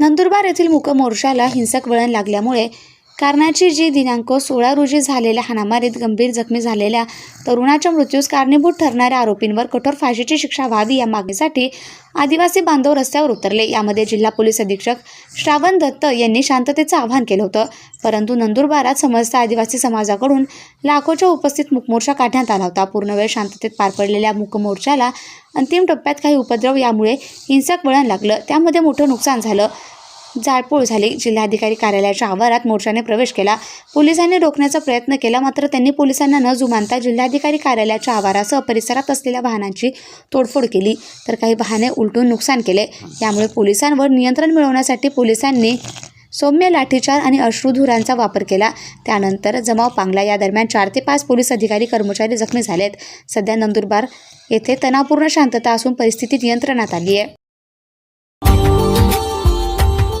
नंदुरबार येथील मुक मोर्चाला हिंसक वळण लागल्यामुळे कारणाची जी दिनांक सोळा रोजी झालेल्या हाणामारीत गंभीर जखमी झालेल्या तरुणाच्या मृत्यूस कारणीभूत ठरणाऱ्या आरोपींवर कठोर फाशीची शिक्षा व्हावी या मागणीसाठी आदिवासी बांधव रस्त्यावर उतरले. यामध्ये जिल्हा पोलीस अधीक्षक श्रावण दत्त यांनी शांततेचं आवाहन केलं होतं. परंतु नंदुरबारात समस्त आदिवासी समाजाकडून लाखोच्या उपस्थित मुकमोर्चा काढण्यात आला होता. पूर्णवेळ शांततेत पार पडलेल्या मुकमोर्चाला अंतिम टप्प्यात काही उपद्रव यामुळे हिंसक वळण लागलं. त्यामध्ये मोठं नुकसान झालं. जाळपोळ झाली. जिल्हाधिकारी कार्यालयाच्या आवारात मोर्चाने प्रवेश केला. पोलिसांनी रोखण्याचा प्रयत्न केला मात्र त्यांनी पोलिसांना न जुमानता जिल्हाधिकारी कार्यालयाच्या आवारासह परिसरात असलेल्या वाहनांची तोडफोड केली. तर काही वाहने उलटून नुकसान केले. यामुळे पोलिसांवर नियंत्रण मिळवण्यासाठी पोलिसांनी सौम्य लाठीचार आणि अश्रुधुरांचा वापर केला. त्यानंतर जमाव पांगला या दरम्यान चार ते पाच पोलीस अधिकारी कर्मचारी जखमी झालेत. सध्या नंदुरबार येथे तणावपूर्ण शांतता असून परिस्थिती नियंत्रणात आली आहे.